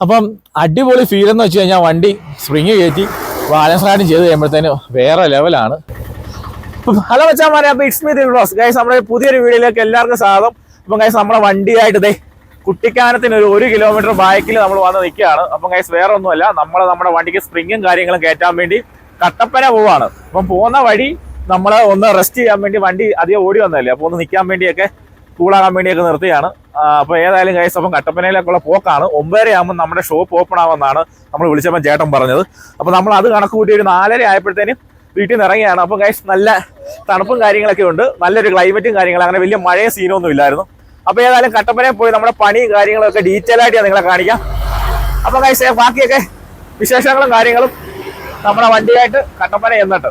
അപ്പം അടിപൊളി ഫീൽ എന്ന് വെച്ച് കഴിഞ്ഞാൽ വണ്ടി സ്പ്രിങ് കയറ്റി ബാലൻസ് റൈഡിങ് ചെയ്ത് കഴിയുമ്പോഴത്തേന് വേറെ ലെവലാണ് ഹലോ വെച്ചാൽ പറയാം ഇറ്റ്സ് മീ ദിൽറോസ് ഗൈസ് നമ്മുടെ പുതിയൊരു വീഡിയോയിലേക്ക് എല്ലാവർക്കും സ്വാഗതം. അപ്പം ഗൈസ് നമ്മുടെ വണ്ടിയായിട്ട് ഇതേ കുട്ടിക്കാനത്തിന് ഒരു ഒരു കിലോമീറ്റർ ബാക്കിൽ നമ്മൾ വന്ന് നിൽക്കുകയാണ്. അപ്പം ഗൈസ് വേറെ ഒന്നുമല്ല നമ്മൾ നമ്മുടെ വണ്ടിക്ക് സ്പ്രിങ്ങും കാര്യങ്ങളും കയറ്റാൻ വേണ്ടി കട്ടപ്പന പോവാണ്. അപ്പം പോകുന്ന വഴി നമ്മൾ ഒന്ന് റെസ്റ്റ് ചെയ്യാൻ വേണ്ടി വണ്ടി അധികം ഓടി വന്നതല്ലേ? അപ്പോൾ ഒന്ന് നിൽക്കാൻ വേണ്ടിയൊക്കെ കൂളാകാൻ വേണ്ടിയൊക്കെ നിർത്തിയാണ് അപ്പോൾ ഏതായാലും കൈസ് അപ്പം കട്ടപ്പനയിലേക്കുള്ള പോക്കാണ്. ഒമ്പതര ആകുമ്പോൾ നമ്മുടെ ഷോപ്പ് ഓപ്പൺ ആവുമെന്നാണ് നമ്മൾ വിളിച്ചപ്പോൾ ചേട്ടൻ പറഞ്ഞത്. അപ്പോൾ നമ്മൾ അത് കണക്ക് കൂട്ടി ഒരു നാലര ആയപ്പോഴത്തേനും വീട്ടിൽ നിന്ന് ഇറങ്ങിയാണ്. അപ്പോൾ കൈസ് നല്ല തണുപ്പും കാര്യങ്ങളൊക്കെ ഉണ്ട്. നല്ലൊരു ക്ലൈമറ്റും കാര്യങ്ങളും. അങ്ങനെ വലിയ മഴയും സീനൊന്നും ഇല്ലായിരുന്നു. അപ്പോൾ ഏതായാലും കട്ടപ്പനയിൽ പോയി നമ്മുടെ പണിയും കാര്യങ്ങളൊക്കെ ഡീറ്റെയിൽ ആയിട്ട് നിങ്ങളെ കാണിക്കാം. അപ്പോൾ കൈസ് ബാക്കിയൊക്കെ വിശേഷങ്ങളും കാര്യങ്ങളും നമ്മുടെ വണ്ടിയായിട്ട് കട്ടപ്പന എന്നിട്ട്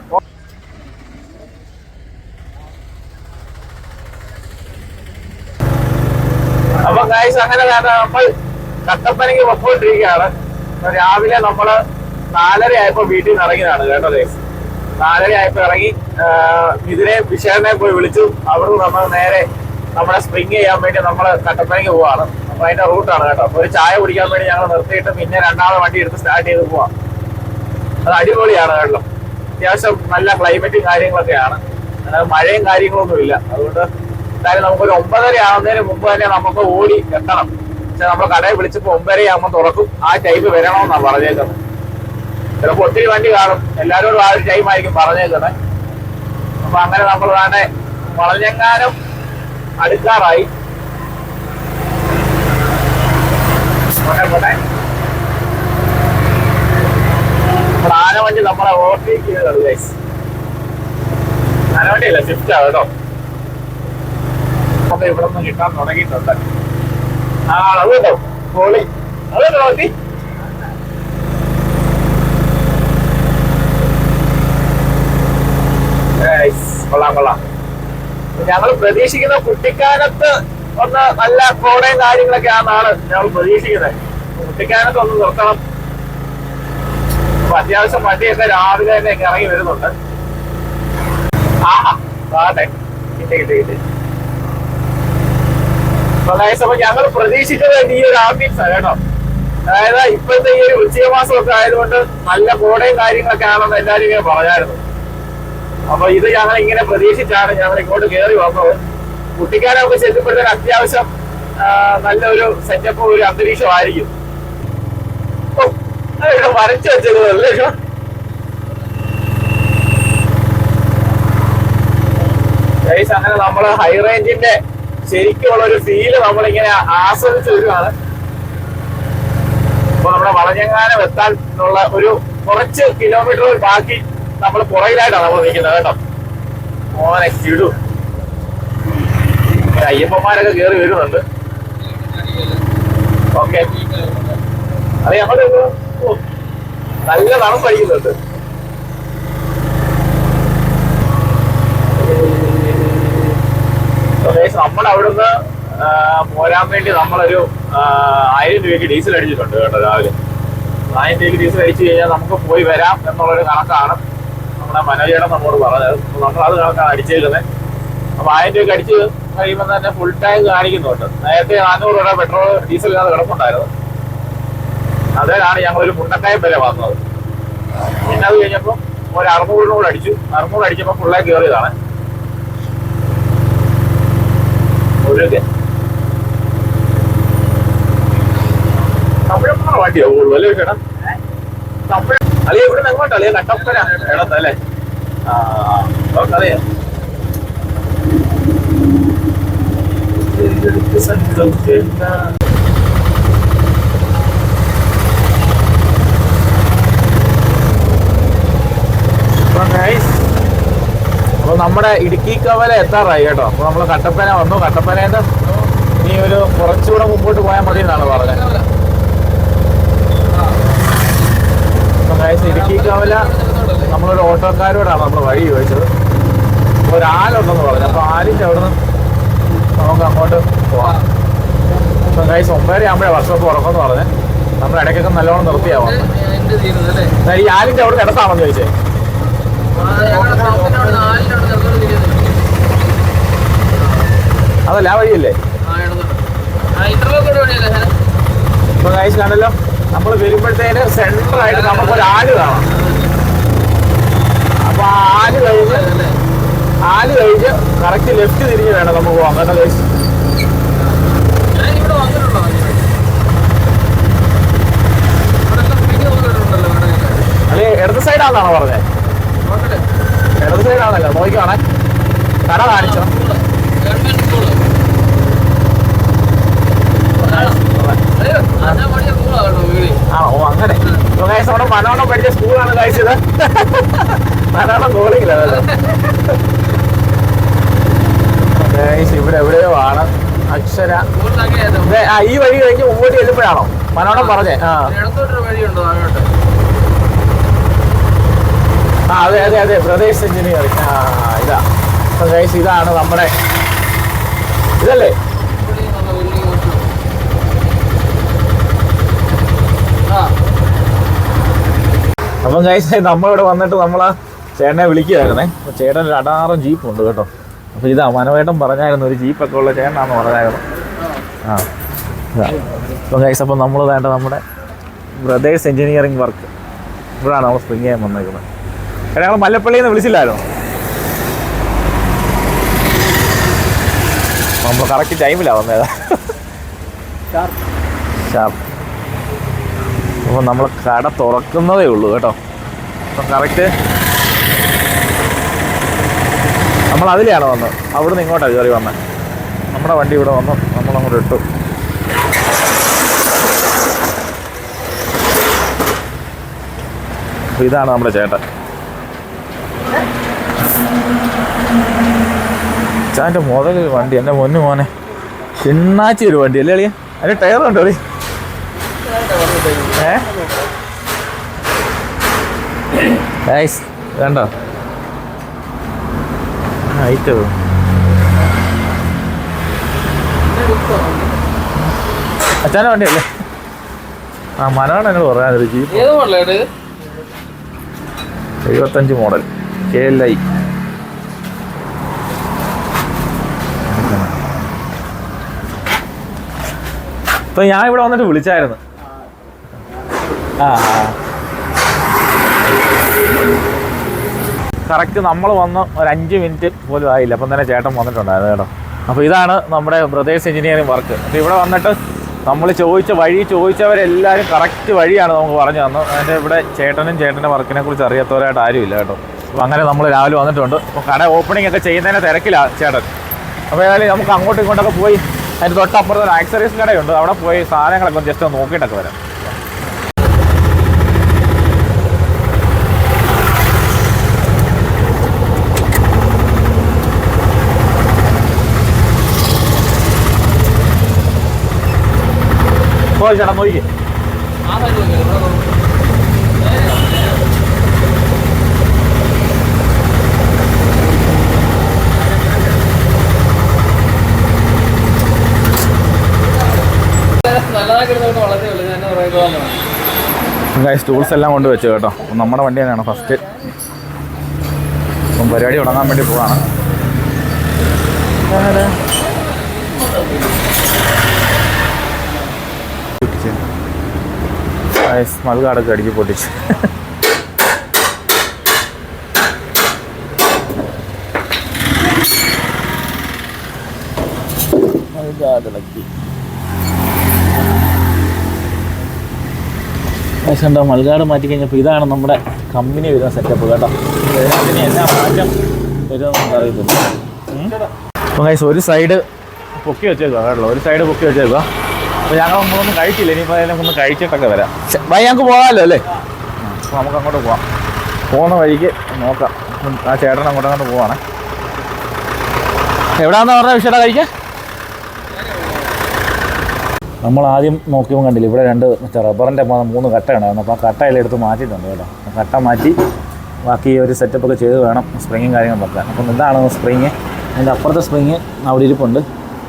അപ്പൊ ഗൈസ് അങ്ങനെ കാരണം നമ്മൾ കട്ടപ്പനയ്ക്ക് പൊക്കോണ്ടിരിക്കുകയാണ്. രാവിലെ നമ്മൾ നാലര ആയപ്പോ വീട്ടിൽ നിന്ന് ഇറങ്ങിയതാണ് കേട്ടോ നാലര ആയപ്പോ ഇറങ്ങി ഇതിനെ വിശേഷനെ പോയി വിളിച്ചു. അവിടുന്ന് നമ്മൾ നേരെ നമ്മളെ സ്പ്രിങ് ചെയ്യാൻ വേണ്ടി നമ്മൾ കട്ടപ്പനയ്ക്ക് പോവാണ്. അപ്പൊ അതിന്റെ റൂട്ടാണ് കേട്ടോ. അപ്പൊ ഒരു ചായ കുടിക്കാൻ വേണ്ടി ഞങ്ങൾ നിർത്തിയിട്ട് പിന്നെ രണ്ടാമത് വണ്ടി എടുത്ത് സ്റ്റാർട്ട് ചെയ്ത് പോവാം. അത് അടിപൊളിയാണ് കേട്ടോ. അത്യാവശ്യം നല്ല ക്ലൈമറ്റും കാര്യങ്ങളൊക്കെയാണ്. മഴയും കാര്യങ്ങളൊന്നും ഇല്ല അതുകൊണ്ട് എന്തായാലും നമുക്ക് ഒരു ഒമ്പതര ആവുന്നതിന് മുമ്പ് തന്നെ നമുക്ക് ഓടി എത്തണം. പക്ഷെ നമ്മൾ കടയിൽ വിളിച്ചപ്പോൾ ഒമ്പതര ആകുമ്പോൾ തുറക്കും. ആ ടൈപ്പ് വരണമെന്നാണ് പറഞ്ഞേക്കുന്നത്. ചിലപ്പോൾ ഒത്തിരി വണ്ടി കാണും. എല്ലാവരോടും ആ ഒരു ടൈം ആയിരിക്കും പറഞ്ഞേക്കുന്നത്. അപ്പൊ അങ്ങനെ നമ്മൾ തന്നെ വളഞ്ഞെങ്ങാനും അടുക്കാറായി. ആനവണ്ടി നമ്മളെ ഓവർടേക്ക് ചെയ്തത് ഗൈസ് ആനവണ്ടി ഷിഫ്റ്റ് സ്വിഫ്റ്റ് ആണ് കേട്ടോ. നമുക്ക് ഇവിടെ നിന്ന് കിട്ടാൻ തുടങ്ങിയിട്ടുണ്ട്. ആ അത് കേട്ടോ. പോളി. അത് കേട്ടോ വണ്ടി Guys, കൊള്ളാം കൊള്ളാം. ഞങ്ങൾ പ്രതീക്ഷിക്കുന്ന കുട്ടിക്കാനത്ത് ഒന്ന് നല്ല കോടയും കാര്യങ്ങളൊക്കെ ആണെന്നാണ് ഞങ്ങൾ പ്രതീക്ഷിക്കുന്നത്. കുട്ടിക്കാനത്ത് ഒന്ന് നിർത്തണം. അപ്പൊ അത്യാവശ്യം വണ്ടിയൊക്കെ രാവിലെ തന്നെ ഇറങ്ങി വരുന്നുണ്ട്. ആഹാ ആട്ടെ കിട്ടി കിട്ടി കിട്ടി. അപ്പൊ ഞങ്ങൾ പ്രതീക്ഷിച്ചത് ഈ ഒരു ആംബിയൻസ് കേട്ടോ. അതായത് ഇപ്പോഴത്തെ ഈ ഒരു ഉച്ചയ മാസമൊക്കെ ആയതുകൊണ്ട് നല്ല കോടയും കാര്യങ്ങളൊക്കെ ആണെന്ന് എല്ലാവരും ഇങ്ങനെ പറഞ്ഞായിരുന്നു. അപ്പൊ ഇത് ഞങ്ങൾ ഇങ്ങനെ പ്രതീക്ഷിച്ചാണ് ഞങ്ങൾ ഇങ്ങോട്ട് കയറി വന്നത്. കുട്ടിക്കാനൊക്കെ ചെല്ലുമ്പോഴത്തേക്ക് അത്യാവശ്യം നല്ലൊരു സെറ്റപ്പ് ഒരു അന്തരീക്ഷമായിരിക്കും വരച്ചു വെച്ചത് അല്ലേ? അങ്ങനെ നമ്മൾ ഹൈ റേഞ്ചിന്റെ ശരിക്കുള്ള ഒരു ഫീൽ നമ്മളിങ്ങനെ ആസ്വദിച്ച് വരുവാണ് അപ്പൊ നമ്മുടെ വളഞ്ഞങ്ങാനം എത്താൻ ഉള്ള ഒരു കുറച്ച് കിലോമീറ്റർ ബാക്കി നമ്മൾ പുറകിലായിട്ടാണ് നമ്മൾ നിൽക്കുന്നത് കേട്ടോ. മോനെ കിടു. അയ്യപ്പന്മാരൊക്കെ കയറി വരുന്നുണ്ട്. ഓക്കെ. അത് ഞങ്ങളുടെ നല്ല തണുപ്പ് അടിക്കുന്നുണ്ട് നമ്മൾ അവിടുന്ന് പോരാൻ വേണ്ടി നമ്മളൊരു ആയിരം രൂപയ്ക്ക് ഡീസൽ അടിച്ചിട്ടുണ്ട് കേട്ടോ രാവിലെ. ആയിരം രൂപയ്ക്ക് ഡീസൽ അടിച്ചു കഴിഞ്ഞാൽ നമുക്ക് പോയി വരാം എന്നുള്ളൊരു കണക്കാണ് നമ്മുടെ മനോജേടൻ നമ്മോട് പറഞ്ഞത്. നമ്മൾ അത് കണക്കാണ് അടിച്ചേക്കുന്നത്. അപ്പൊ ആയിരം രൂപയ്ക്ക് അടിച്ച് കഴിയുമ്പോൾ തന്നെ ഫുൾ ടാങ്ക് കാണിക്കുന്നുണ്ട്. നേരത്തെ നാനൂറ് രൂപ പെട്രോൾ ഡീസൽ ഇല്ലാതെ കിടപ്പുണ്ടായിരുന്നു. അതിലാണ് ഞങ്ങൾ ഒരു മുണ്ടക്കയം വരെ വന്നത്. പിന്നെ അത് കഴിഞ്ഞപ്പോൾ ഒരു അറുന്നൂറിനോട് അടിച്ചു. അറുന്നൂറ് അടിച്ചപ്പോൾ ഫുള്ളായി കയറിയതാണ് ഒരു തമിഴന്മാർ വണ്ടിയോ കൂടുതൽ അല്ലേ ചേട്ടാ തമിഴ് അളിയ ഇവിടെ എങ്ങോട്ടാ? അളിയ കട്ടപ്പന ഇടത്തല്ലേ ആ അറിയാം അപ്പൊ നമ്മുടെ ഇടുക്കി കവല എത്താറായി കേട്ടോ. അപ്പൊ നമ്മൾ കട്ടപ്പന വന്നു. കട്ടപ്പനേന്ന് ഇനി ഒരു കുറച്ചുകൂടെ മുമ്പോട്ട് പോയാൽ മതി എന്നാണ് പറഞ്ഞത്. അപ്പൊ ഇടുക്കി കവല നമ്മളൊരു ഓട്ടോക്കാരോടാണ് നമ്മൾ വഴി ചോദിച്ചത്. അപ്പൊ ഒരു ആലുണ്ടെന്ന് പറഞ്ഞു. അപ്പൊ ആലിന്റെ അവിടുന്ന് നമുക്ക് അങ്ങോട്ട് പോവാം. അപ്പൊ ഗൈസ് ഒമ്പതര ആകുമ്പോഴേ വർഷോപ്പ് ഉറക്കുമെന്ന് പറഞ്ഞ്. നമ്മൾ ഇടയ്ക്കൊക്കെ നല്ലോണം നിർത്തിയാവാം. ഈ ആലിന്റെ അവിടെ കിടത്താണെന്ന് ചോദിച്ചേ ആ, ഞങ്ങളുടെ ഷോപ്പിന്റെ അവിടെ നാലിന്റെ അവിടെ ചെറുതൊരു തിരിയുന്നത്. അതല്ല ആ വഴിയല്ലേ? ഇപ്പൊ ഗൈസ് കണ്ടല്ലോ നമ്മൾ വരുമ്പോഴത്തേന് സെൻട്രൽ ആയിട്ട് നമുക്കൊരു ആൽ കാണാം. അപ്പൊ ആ ആൽ കഴിഞ്ഞ് ആൽ കഴിഞ്ഞ് കറക്റ്റ് ലെഫ്റ്റ് തിരിഞ്ഞ് വേണം നമുക്ക് പോകാം കേട്ടോ കടയിൽ. അല്ലെ ഇടത് സൈഡ് പറഞ്ഞത്. ഇടത് സൈഡാണല്ലോ നോക്കിക്കാണേ. കട കാണിച്ചോ സ്കൂൾ. Government school. അയ്യോ, ഞാൻ പഠിച്ച സ്കൂളാ കേട്ടോ വീട്. ആ ഓ അങ്ങനെ ഇപ്പൊ guys നമ്മുടെ മനോണം പഠിച്ച സ്കൂളാണ് കഴിച്ചത് കോളിങ്ങിലല്ലോ ഗൈസ് ഇവിടെ എവിടെയോ ആണ് അക്ഷര. ഈ വഴി കഴിഞ്ഞ് മുമ്പോട്ട് ചെല്ലുമ്പോഴാണോ? മനോണം പറഞ്ഞേ. ആ. ആ അതെ അതെ അതെ പ്രദേശ് എഞ്ചിനീയറിംഗ്. ആ ഇതാ. പ്രദേശ് ഇതാണ് നമ്മുടെ ഇതല്ലേ? അപ്പം ഗൈസ് നമ്മളിവിടെ വന്നിട്ട് നമ്മളാ ചേട്ടനെ വിളിക്കുകയായിരുന്നേ അപ്പോൾ ചേട്ടൻ ഒരു അടാറും ജീപ്പ് ഉണ്ട് കേട്ടോ. അപ്പോൾ ഇതാ മനവേട്ടം പറഞ്ഞായിരുന്നു ഒരു ജീപ്പൊക്കെ ഉള്ള ചേട്ടനാന്ന് പറഞ്ഞായിരുന്നു. ആ ഇതാ. അപ്പം ഗൈസ് അപ്പം നമ്മൾ വേണ്ട നമ്മുടെ ബ്രദേഴ്സ് എഞ്ചിനീയറിംഗ് വർക്ക് ഇവിടെയാണ് നമ്മൾ സ്പ്രിങ് ചെയ്യാൻ വന്നേക്കുന്നത്. എടാ ഞങ്ങൾ മല്ലപ്പള്ളിയിൽ നിന്ന് വിളിച്ചില്ലായിരുന്നു നമ്മൾ കറക്റ്റ് ടൈമിലാണ് വന്നേതാ ഷാർപ്പ് അപ്പോൾ നമ്മൾ കട തുറക്കുന്നതേ ഉള്ളൂ കേട്ടോ. അപ്പം കറക്റ്റ് നമ്മൾ അതിലെയാണ് വന്നത്. അവിടുന്ന് ഇങ്ങോട്ടാണ് കയറി വന്നത് നമ്മുടെ വണ്ടി ഇവിടെ വന്നു. നമ്മളങ്ങോട്ട് ഇട്ടു. അപ്പോൾ ഇതാണ് നമ്മുടെ ചേട്ടൻ. ചേട്ടന്റെ മുതൽ വണ്ടി എന്റെ മുന്നു മോനെ. ചിണ്ണാച്ചി ഒരു വണ്ടി അല്ലേ അളിയ അതിന് ടയർ കണ്ടോ അളി ഏ? ഗൈസ് വേണ്ട ഹൈറ്റ് അച്ഛന്റെ വണ്ടിയല്ലേ? ആ മനോണ് എന്നോട് പറയാനൊരു ജീപ്പ് എഴുപത്തഞ്ച് മോഡൽ. കെ എൽ ഐ ഇപ്പൊ ഞാൻ ഇവിടെ വന്നിട്ട് വിളിച്ചായിരുന്നു. ആ ആ. കറക്റ്റ് നമ്മൾ വന്ന് ഒരു അഞ്ച് മിനിറ്റ് പോലും ആയില്ല. അപ്പം തന്നെ ചേട്ടൻ വന്നിട്ടുണ്ടായിരുന്നു കേട്ടോ. അപ്പോൾ ഇതാണ് നമ്മുടെ ബ്രദേഴ്സ് എഞ്ചിനീയറിംഗ് വർക്ക്. അപ്പോൾ ഇവിടെ വന്നിട്ട് നമ്മൾ ചോദിച്ച വഴി ചോദിച്ചവരെല്ലാവരും കറക്റ്റ് വഴിയാണ് നമുക്ക് പറഞ്ഞു തന്നത്. അതിന്റെ ഇവിടെ ചേട്ടനും ചേട്ടന്റെ വർക്കിനെ കുറിച്ച് അറിയാത്തവരായിട്ട് ആരുമില്ല കേട്ടോ. അപ്പോൾ അങ്ങനെ നമ്മൾ രാവിലെ വന്നിട്ടുണ്ട്. അപ്പോൾ കട ഓപ്പണിംഗ് ഒക്കെ ചെയ്യുന്നതിന് തിരക്കിലാണ് ചേട്ടൻ. അപ്പോൾ ഏതായാലും നമുക്ക് അങ്ങോട്ടും ഇങ്ങോട്ടൊക്കെ പോയി. അതിന്റെ തൊട്ടപ്പുറത്ത് ഒരു ആക്സറീസ് കടയുണ്ട്. അവിടെ പോയി സാധനങ്ങളൊക്കെ ജസ്റ്റ് നോക്കിയിട്ടൊക്കെ വരാം പോയി ചേട്ടാ നോക്കി ആ സൈഡ് നോക്കിയോ ഇവിടെ നോക്ക്. നല്ലതാക്കി എടുത്തോണ്ട് വളർത്തേ ഉള്ളൂ ഞാൻ ഗൈസ് ടൂൾസ് എല്ലാം കൊണ്ട് വെച്ചു കേട്ടോ. നമ്മുടെ വണ്ടി തന്നെയാണ് ഫസ്റ്റ് അപ്പം പരിപാടി തുടങ്ങാൻ വേണ്ടി പോവാണ്. മൽകാടൊക്കെ അടിച്ച് പൊട്ടിച്ച്. മൽകാടിളക്കി ഏകദേശം മൽകാട് മാറ്റി കഴിഞ്ഞപ്പോൾ ഇതാണ് നമ്മുടെ കമ്പനി വരുന്ന സെറ്റപ്പ് കേട്ടോ. അതിന് എന്നാ മാറ്റം വരുമെന്ന് അറിയത്തില്ല. ഒരു സൈഡ് പൊക്കി വെച്ചേക്കുക കേട്ടോ. ഒരു സൈഡ് പൊക്കി വെച്ചേക്കുക അപ്പോൾ ഞങ്ങൾ നമ്മളൊന്നും കഴിച്ചില്ല. ഇനിയിപ്പോൾ അതിനെ ഒന്ന് കഴിച്ചിട്ടൊക്കെ വരാം. വൈ ഞങ്ങൾക്ക് പോകാമല്ലോ അല്ലേ? അപ്പോൾ നമുക്ക് അങ്ങോട്ട് പോവാം. പോകുന്ന വഴിക്ക് നോക്കാം. ആ ചേട്ടൻ അങ്ങോട്ട് അങ്ങോട്ട് പോവാണ്. എവിടെയാണെന്ന് പറഞ്ഞ വിഷയം കഴിക്കാൻ? നമ്മൾ ആദ്യം നോക്കിയപ്പോൾ കണ്ടില്ല ഇവിടെ രണ്ട് മറ്റേ റബ്ബറിന്റെ മൂന്ന് കട്ട ഉണ്ടായിരുന്നു. അപ്പോൾ ആ കട്ടയെല്ലാം എടുത്ത് മാറ്റിയിട്ടുണ്ട് കേട്ടോ. ആ കട്ട മാറ്റി ബാക്കി ഒരു സെറ്റപ്പ് ഒക്കെ ചെയ്ത് വേണം സ്പ്രിങ്ങും കാര്യങ്ങളും വെക്കാൻ. അപ്പം ഇതാണ് സ്പ്രിങ് അതിന്റെ അപ്പുറത്തെ സ്പ്രിങ് അവിടെ ഇരിപ്പുണ്ട്.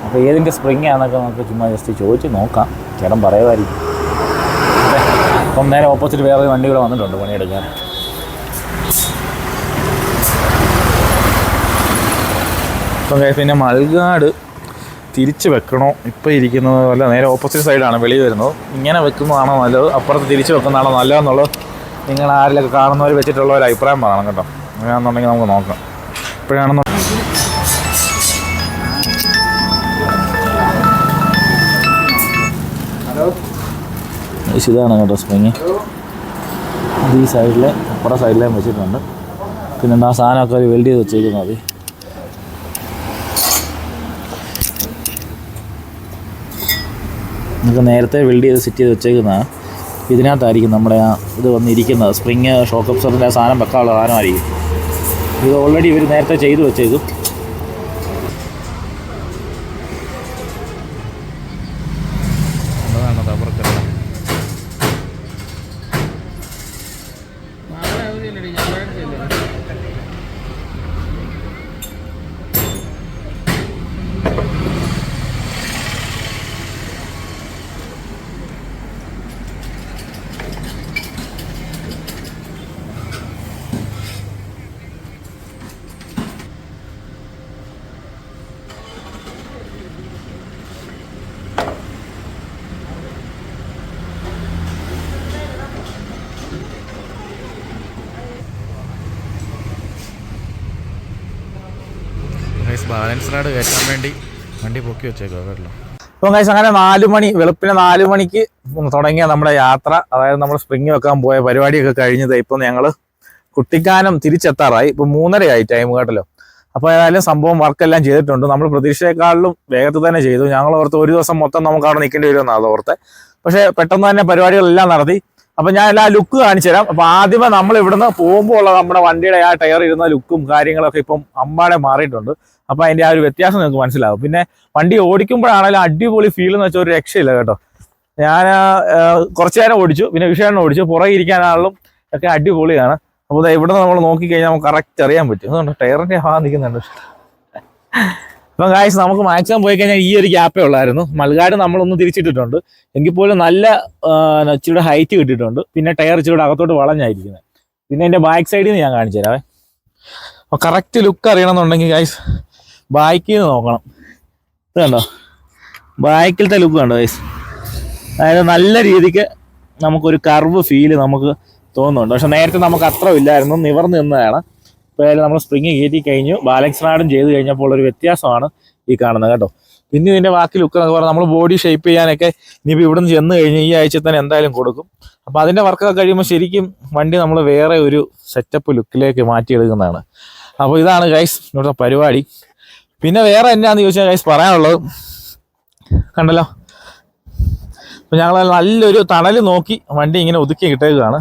അപ്പോൾ ഏതിന്റെ സ്പ്രിങ് ആണെന്നൊക്കെ നമുക്ക് ചുമ്മാ ജസ്റ്റ് ചോദിച്ച് നോക്കാം. ചേട്ടൻ പറയുമായിരിക്കും. അപ്പം നേരെ ഓപ്പോസിറ്റ് വേറെ വണ്ടികൾ വന്നിട്ടുണ്ട് പണിയെടുക്കാൻ. അപ്പം പിന്നെ മൽഗാട് തിരിച്ച് വെക്കണോ? ഇപ്പോൾ ഇരിക്കുന്നത് അല്ല നേരെ ഓപ്പോസിറ്റ് സൈഡാണ് വെളി വരുന്നത്. ഇങ്ങനെ വെക്കുന്നതാണോ നല്ലത്? അപ്പുറത്ത് തിരിച്ച് വെക്കുന്നതാണോ നല്ലതെന്നുള്ളത് നിങ്ങൾ ആരിലൊക്കെ കാണുന്നവർ വെച്ചിട്ടുള്ള ഒരു അഭിപ്രായം പറയണം കേട്ടോ. അങ്ങനെയാണെന്നുണ്ടെങ്കിൽ നമുക്ക് നോക്കാം. ഇപ്പോഴാണെന്ന് ഇതാണ് കേട്ടോ സ്പ്രിങ് അത് ഈ സൈഡിലെ അപ്പുറം സൈഡിലേയും വെച്ചിട്ടുണ്ട്. പിന്നെ ആ സാധനമൊക്കെ ഒരു വെൽഡ് ചെയ്ത് വെച്ചേക്കുന്നത് മതി നമുക്ക് നേരത്തെ വെൽഡ് ചെയ്ത് സെറ്റ് ചെയ്ത് വെച്ചേക്കുന്നതാണ്. ഇതിനകത്തായിരിക്കും നമ്മുടെ ആ ഇത് വന്നിരിക്കുന്നത്. സ്പ്രിങ് ഷോക്ക് അബ്സറിന്റെ ആ സാധനം വെക്കാനുള്ള സാധനമായിരിക്കും. ഇത് ഓൾറെഡി ഇവർ നേരത്തെ ചെയ്ത് വെച്ചേക്കും. ബാലൻസ് റോഡ് കയറ്റാൻ വേണ്ടി വണ്ടി പൊക്കി വെച്ചേക്കോ കേട്ടോ. അപ്പം ഗൈസ് അങ്ങനെ നാല് മണി വെളുപ്പിന് നാല് മണിക്ക് തുടങ്ങിയ നമ്മുടെ യാത്ര. അതായത് നമ്മൾ സ്പ്രിങ് വെക്കാൻ പോയ പരിപാടിയൊക്കെ കഴിഞ്ഞത് ഇപ്പം ഞങ്ങൾ കുട്ടിക്കാനം തിരിച്ചെത്താറായി. ഇപ്പം മൂന്നരയായി ടൈം കേട്ടല്ലോ. അപ്പോൾ ഏതായാലും സംഭവം വർക്കെല്ലാം ചെയ്തിട്ടുണ്ട്. നമ്മൾ പ്രതീക്ഷയെക്കാളിലും വേഗത്തിൽ തന്നെ ചെയ്തു. ഞങ്ങൾ ഓർത്ത് ഒരു ദിവസം മൊത്തം നമുക്ക് അവിടെ നിൽക്കേണ്ടി വരുമെന്നാണ് ഓർത്തെ പക്ഷേ പെട്ടെന്ന് തന്നെ പരിപാടികളെല്ലാം നടത്തി. അപ്പം ഞാൻ എല്ലാ ലുക്ക് കാണിച്ചു തരാം. അപ്പൊ ആദ്യമേ നമ്മൾ ഇവിടുന്ന് പോകുമ്പോൾ ഉള്ള നമ്മുടെ വണ്ടിയുടെ ആ ടയർ ഇരുന്ന ലുക്കും കാര്യങ്ങളൊക്കെ ഇപ്പം അമ്പാടെ മാറിയിട്ടുണ്ട്. അപ്പൊ അതിന്റെ ആ ഒരു വ്യത്യാസം നിങ്ങൾക്ക് മനസ്സിലാവും. പിന്നെ വണ്ടി ഓടിക്കുമ്പോഴാണെങ്കിലും അടിപൊളി ഫീൽ എന്ന് വെച്ചാൽ ഒരു രക്ഷയില്ല കേട്ടോ. ഞാൻ കുറച്ചു നേരം ഓടിച്ചു. പിന്നെ വിഷയം ഓടിച്ചു. പുറകെ ഇരിക്കാനാണെങ്കിലും ഒക്കെ അടിപൊളിയാണ്. അപ്പോൾ ഇവിടെ നമ്മൾ നോക്കിക്കഴിഞ്ഞാൽ നമുക്ക് കറക്റ്റ് അറിയാൻ പറ്റും. അതുകൊണ്ട് ടയറിന്റെ ഭാഗം നിൽക്കുന്നുണ്ട് അപ്പം കാശ് നമുക്ക് മാക്സിമം പോയി കഴിഞ്ഞാൽ ഈ ഒരു ഗ്യാപ്പേ ഉള്ളായിരുന്നു. മൽകാട് നമ്മളൊന്ന് തിരിച്ചിട്ടിട്ടുണ്ട്. എങ്കിൽ പോലും നല്ല ഇച്ചിരിയുടെ ഹൈറ്റ് കിട്ടിയിട്ടുണ്ട്. പിന്നെ ടയർ ഇച്ചിരിയുടെ അകത്തോട്ട് വളഞ്ഞായിരിക്കുന്നത്. പിന്നെ എന്റെ ബാക്ക് സൈഡിൽ നിന്ന് ഞാൻ കാണിച്ചു തരാവേ. അപ്പോൾ കറക്റ്റ് ലുക്ക് അറിയണമെന്നുണ്ടെങ്കിൽ ഗൈസ് ബാക്കിൽ നിന്ന് നോക്കണം. ഇത് കണ്ടോ? ബാക്കിലത്തെ ലുക്ക് കണ്ടോ ഗൈസ് അതായത് നല്ല രീതിക്ക് നമുക്കൊരു കർവ് ഫീൽ നമുക്ക് തോന്നുന്നുണ്ട്. പക്ഷെ നേരത്തെ നമുക്ക് അത്ര ഇല്ലായിരുന്നു. നിവർന്ന് നിന്നതാണ്. ഇപ്പോൾ നമ്മൾ സ്പ്രിങ് കയറ്റി കഴിഞ്ഞു. ബാലൻസ് റാഡും ചെയ്ത് കഴിഞ്ഞപ്പോൾ ഒരു വ്യത്യാസമാണ് ഈ കാണുന്നത് കേട്ടോ. പിന്നെ ഇതിന്റെ ബാക്കി ലുക്ക് എന്നൊക്കെ പറഞ്ഞാൽ നമ്മൾ ബോഡി ഷേപ്പ് ചെയ്യാനൊക്കെ ഇനിയിപ്പോൾ ഇവിടെ നിന്ന് ചെന്ന് കഴിഞ്ഞ് ഈ ആഴ്ച തന്നെ എന്തായാലും കൊടുക്കും. അപ്പോൾ അതിന്റെ വർക്കൊക്കെ കഴിയുമ്പോൾ ശരിക്കും വണ്ടി നമ്മൾ വേറെ ഒരു സെറ്റപ്പ് ലുക്കിലേക്ക് മാറ്റിയെടുക്കുന്നതാണ്. അപ്പോൾ ഇതാണ് ഗൈസ് ഇവിടുത്തെ പരിപാടി. പിന്നെ വേറെ എന്നാന്ന് ചോദിച്ചാൽ ഗൈസ് പറയാനുള്ളത്? കണ്ടല്ലോ? അപ്പോൾ ഞങ്ങൾ നല്ലൊരു തണൽ നോക്കി വണ്ടി ഇങ്ങനെ ഒതുക്കി കിട്ടുകയാണ്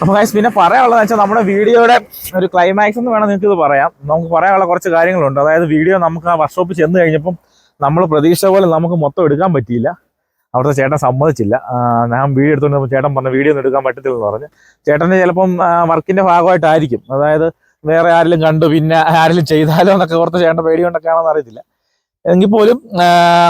അപ്പോൾ ഗൈസ് പിന്നെ പറയാനുള്ളത് വെച്ചാൽ നമ്മുടെ വീഡിയോയുടെ ഒരു ക്ലൈമാക്സ് എന്ന് വേണം നിങ്ങൾക്ക് ഇത് പറയാം. നമുക്ക് പറയാനുള്ള കുറച്ച് കാര്യങ്ങളുണ്ട്. അതായത് വീഡിയോ നമുക്ക് ആ വർക്ക്ഷോപ്പിൽ ചെന്ന് കഴിഞ്ഞപ്പം നമ്മൾ പ്രതീക്ഷ പോലെ നമുക്ക് മൊത്തം എടുക്കാൻ പറ്റിയില്ല. അവിടുത്തെ ചേട്ടൻ സമ്മതിച്ചില്ല. ഞാൻ വീഡിയോ എടുത്തുകൊണ്ട് ചേട്ടൻ പറഞ്ഞു വീഡിയോ ഒന്നും എടുക്കാൻ പറ്റത്തില്ലെന്ന് പറഞ്ഞ്. ചേട്ടന്റെ ചിലപ്പം വർക്കിന്റെ ഭാഗമായിട്ടായിരിക്കും. അതായത് വേറെ ആരെങ്കിലും കണ്ടു പിന്നെ ആരെങ്കിലും ചെയ്താലോ എന്നൊക്കെ ഓർത്ത് ചേട്ടൻ പേടി കൊണ്ടൊക്കെയാണെന്ന് അറിയത്തില്ല. എങ്കിൽ പോലും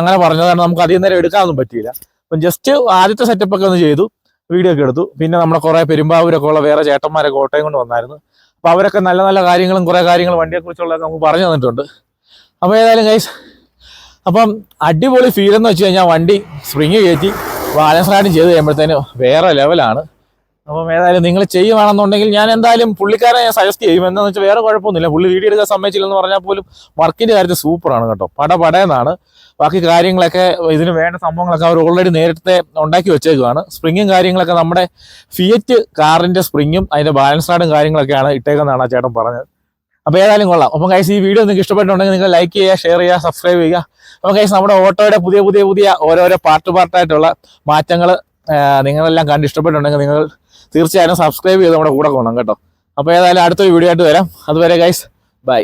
അങ്ങനെ പറഞ്ഞതാണ് നമുക്ക് അധികം നേരം എടുക്കാനൊന്നും പറ്റിയില്ല. അപ്പം ജസ്റ്റ് ആദ്യത്തെ സെറ്റപ്പ് ഒക്കെ ഒന്ന് ചെയ്തു. വീഡിയോ ഒക്കെ എടുത്തു. പിന്നെ നമ്മുടെ കുറേ പെരുമ്പാവൂരൊക്കെ ഉള്ള വേറെ ചേട്ടന്മാരൊക്കെ കോട്ടയം കൊണ്ട് വന്നായിരുന്നു. അപ്പോൾ അവരൊക്കെ നല്ല നല്ല കാര്യങ്ങളും കുറേ കാര്യങ്ങൾ വണ്ടിയെക്കുറിച്ചുള്ളതൊക്കെ നമുക്ക് പറഞ്ഞു തന്നിട്ടുണ്ട്. അപ്പോൾ ഏതായാലും ഗൈസ് അപ്പം അടിപൊളി ഫീൽ എന്ന് വെച്ച് കഴിഞ്ഞാൽ വണ്ടി സ്പ്രിങ് കയറ്റി ബാലൻസ് റൈഡിങ് ചെയ്ത് കഴിയുമ്പോഴത്തേന് വേറെ ലെവലാണ് അപ്പം ഏതായാലും നിങ്ങൾ ചെയ്യുവാണെന്നുണ്ടെങ്കിൽ ഞാൻ എന്തായാലും പുള്ളിക്കാരെ ഞാൻ സജസ്റ്റ് ചെയ്യും. എന്താണെന്ന് വെച്ചാൽ വേറെ കുഴപ്പമൊന്നുമില്ല. പുള്ളി വീഡിയോ എടുക്കാൻ സമ്മതിച്ചില്ലെന്ന് പറഞ്ഞാൽ പോലും വർക്കിന്റെ കാര്യത്തിൽ സൂപ്പറാണ് കേട്ടോ. പട പടയെന്നാണ് ബാക്കി കാര്യങ്ങളൊക്കെ ഇതിന് വേണ്ട സംഭവങ്ങളൊക്കെ അവർ ഓൾറെഡി നേരത്തെ ഉണ്ടാക്കി വെച്ചേക്കുവാണ്. സ്പ്രിങ്ങും കാര്യങ്ങളൊക്കെ നമ്മുടെ ഫിയറ്റ് കാറിന്റെ സ്പ്രിങ്ങും അതിന്റെ ബാലൻസ് റൈഡും കാര്യങ്ങളൊക്കെയാണ് ഇട്ടേക്കെന്നാണ് ആ ചേട്ടൻ പറഞ്ഞത്. അപ്പോൾ ഏതായാലും കൊള്ളാം. അപ്പം കൈസ് ഈ വീഡിയോ നിങ്ങൾക്ക് ഇഷ്ടപ്പെട്ടുണ്ടെങ്കിൽ നിങ്ങൾ ലൈക്ക് ചെയ്യുക ഷെയർ ചെയ്യുക സബ്സ്ക്രൈബ് ചെയ്യുക. അപ്പം കൈസ് നമ്മുടെ ഓട്ടോയുടെ പുതിയ പുതിയ പുതിയ ഓരോരോ പാർട്ട് പാർട്ടായിട്ടുള്ള മാറ്റങ്ങൾ നിങ്ങളെല്ലാം കണ്ട് ഇഷ്ടപ്പെട്ടുണ്ടെങ്കിൽ നിങ്ങൾ തീർച്ചയായും സബ്സ്ക്രൈബ് ചെയ്ത് നമ്മുടെ കൂടെ കൊള്ളണം കേട്ടോ. അപ്പോൾ ഏതായാലും അടുത്തൊരു വീഡിയോ ആയിട്ട് വരാം. അതുവരെ ഗൈസ് ബൈ